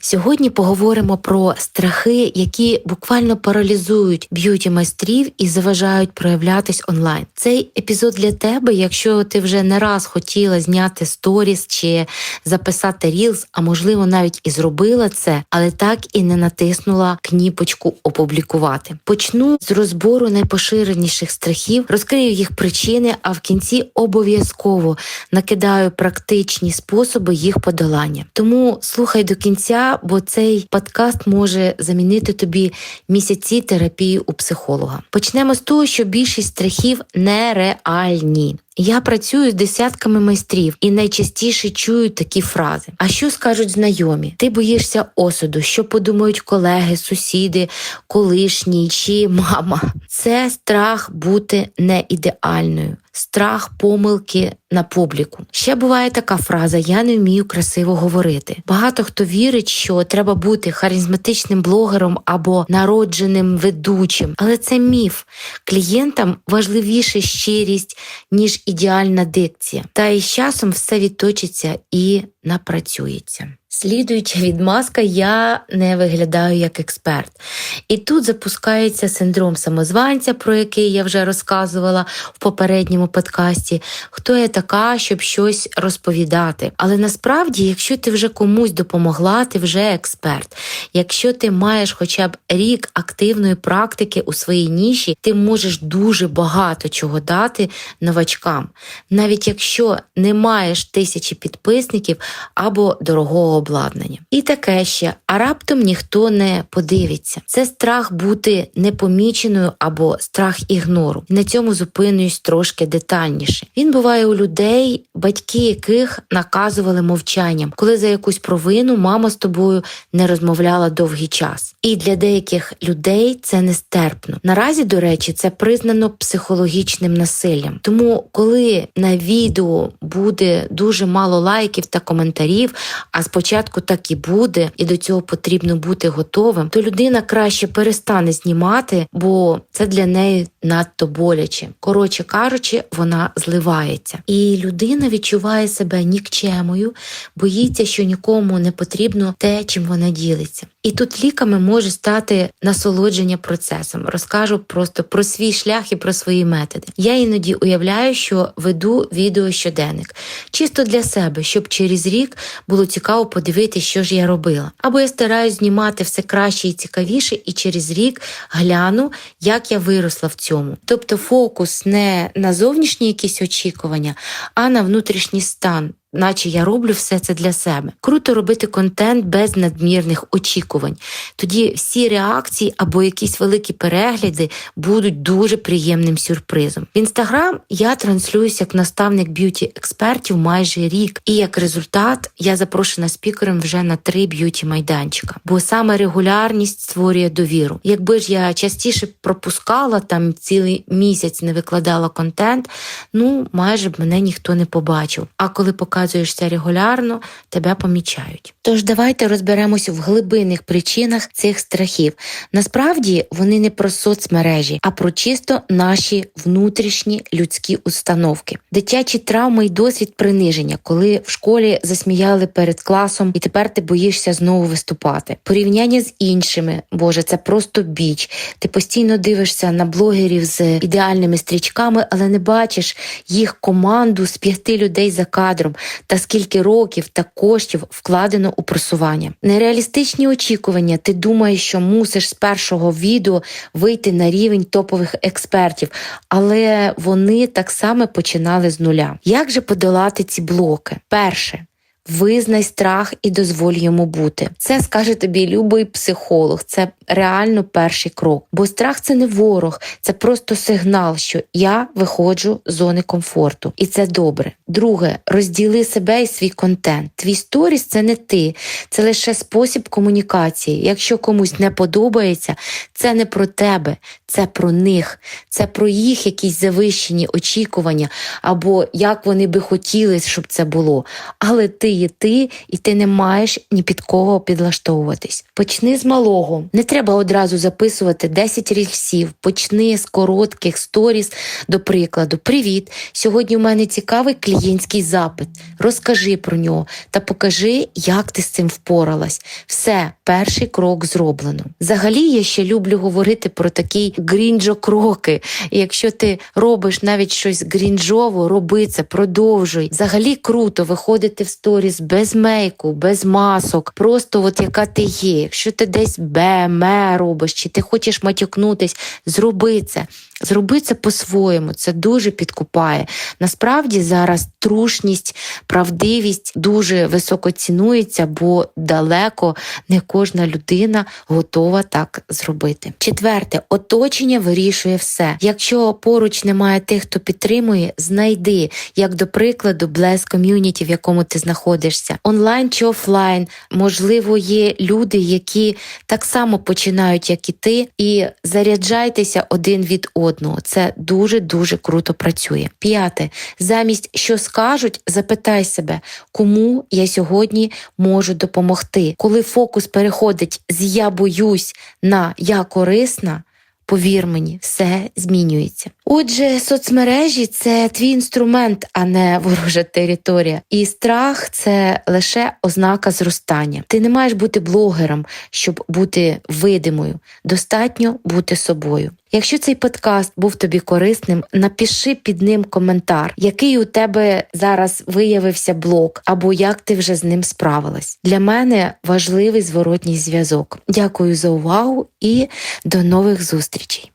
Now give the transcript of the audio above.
Сьогодні поговоримо про страхи, які буквально паралізують б'юті майстрів і заважають проявлятись онлайн. Цей епізод для тебе, якщо ти вже не раз хотіла зняти сторіс чи записати рілз, а можливо навіть і зробила це, але так і не натиснула кніпочку опублікувати. Почну з розбору найпоширеніших страхів, розкрию їх причини, а в кінці обов'язково накидаю практичні способи їх подолання. Тому слухай до кінця, бо цей подкаст може замінити тобі місяці терапії у психолога. Почнемо з того, що більшість страхів нереальні. Я працюю з десятками майстрів і найчастіше чую такі фрази. А що скажуть знайомі? Ти боїшся осуду, що подумають колеги, сусіди, колишні чи мама. Це страх бути не ідеальною. Страх помилки на публіку. Ще буває така фраза: я не вмію красиво говорити. Багато хто вірить, що треба бути харизматичним блогером або народженим ведучим, але це міф. Клієнтам важливіше щирість, ніж ідеальна дикція. Та із часом все відточиться і напрацюється. Слідуюча відмазка, я не виглядаю як експерт. І тут запускається синдром самозванця, про який я вже розказувала в попередньому подкасті. Хто я така, щоб щось розповідати? Але насправді, якщо ти вже комусь допомогла, ти вже експерт. Якщо ти маєш хоча б рік активної практики у своїй ніші, ти можеш дуже багато чого дати новачкам, навіть якщо не маєш тисячі підписників або дорогого обладнання. І таке ще, а раптом ніхто не подивиться. Це страх бути непоміченою або страх ігнору. На цьому зупинююсь трошки детальніше. Він буває у людей, батьки яких наказували мовчанням, коли за якусь провину мама з тобою не розмовляла довгий час. І для деяких людей це нестерпно. Наразі, до речі, це признано психологічним насиллям. Тому, коли на відео буде дуже мало лайків та коментарів, а спочатку так і буде, і до цього потрібно бути готовим, то людина краще перестане знімати, бо це для неї надто боляче. Коротше кажучи, вона зливається. І людина відчуває себе нікчемою, боїться, що нікому не потрібно те, чим вона ділиться. І тут ліками може стати насолодження процесом. Розкажу просто про свій шлях і про свої методи. Я іноді уявляю, що веду відео щоденник, чисто для себе, щоб через рік було цікаво подивитися, що ж я робила. Або я стараюсь знімати все краще і цікавіше, і через рік гляну, як я виросла в цьому. Тобто фокус не на зовнішні якісь очікування, а на внутрішній стан. Наче я роблю все це для себе. Круто робити контент без надмірних очікувань. Тоді всі реакції або якісь великі перегляди будуть дуже приємним сюрпризом. В інстаграм я транслююся як наставник б'юті експертів майже рік, і як результат я запрошена спікером вже на три б'юті майданчика. Бо саме регулярність створює довіру. Якби ж я частіше пропускала там цілий місяць, не викладала контент, ну майже б мене ніхто не побачив. А коли показуєшся регулярно, тебе помічають. Тож давайте розберемося в глибинних причинах цих страхів. Насправді вони не про соцмережі, а про чисто наші внутрішні людські установки, дитячі травми і досвід приниження, коли в школі засміяли перед класом, і тепер ти боїшся знову виступати. Порівняння з іншими, боже, це просто біч. Ти постійно дивишся на блогерів з ідеальними стрічками, але не бачиш їх команду з п'яти людей за кадром та скільки років та коштів вкладено у просування. Нереалістичні очікування. Ти думаєш, що мусиш з першого відео вийти на рівень топових експертів, але вони так само починали з нуля. Як же подолати ці блоки? Перше. Визнай страх і дозволь йому бути. Це скаже тобі любий психолог. Це реально перший крок. Бо страх це не ворог, це просто сигнал, що я виходжу з зони комфорту, і це добре. Друге, розділи себе і свій контент. Твій сторіс це не ти, це лише спосіб комунікації. Якщо комусь не подобається, це не про тебе, це про них, це про їх якісь завищені очікування, або як вони би хотіли, щоб це було. Але ти є ти, і ти не маєш ні під кого підлаштовуватись. Почни з малого. Не треба одразу записувати 10 рільсів. Почни з коротких сторіс. До прикладу, привіт! Сьогодні у мене цікавий клієнтський запит. Розкажи про нього та покажи, як ти з цим впоралась. Все, перший крок зроблено. Взагалі, я ще люблю говорити про такі грінджо-кроки. Якщо ти робиш навіть щось грінджово, роби це, продовжуй. Взагалі круто виходити в сторіс без мейку, без масок, просто от яка ти є. Якщо ти десь бе, ме робиш, чи ти хочеш матюкнутись, зроби це. Зроби це по-своєму, це дуже підкупає. Насправді зараз трушність, правдивість дуже високо цінується, бо далеко не кожна людина готова так зробити. Четверте, оточення вирішує все. Якщо поруч немає тих, хто підтримує, знайди, як до прикладу, Bless Community, в якому ти знаходишся, онлайн чи офлайн. Можливо, є люди, які так само починають, як і ти, і заряджайтеся один від одного. Це дуже дуже круто працює. П'яте, замість що скажуть, запитай себе, кому я сьогодні можу допомогти. Коли фокус переходить з я боюсь на я корисна. Повір мені, все змінюється. Отже, соцмережі це твій інструмент, а не ворожа територія. І страх це лише ознака зростання. Ти не маєш бути блогером, щоб бути видимою. Достатньо бути собою. Якщо цей подкаст був тобі корисним, напиши під ним коментар, який у тебе зараз виявився блок, або як ти вже з ним справилась. Для мене важливий зворотній зв'язок. Дякую за увагу і до нових зустрічей.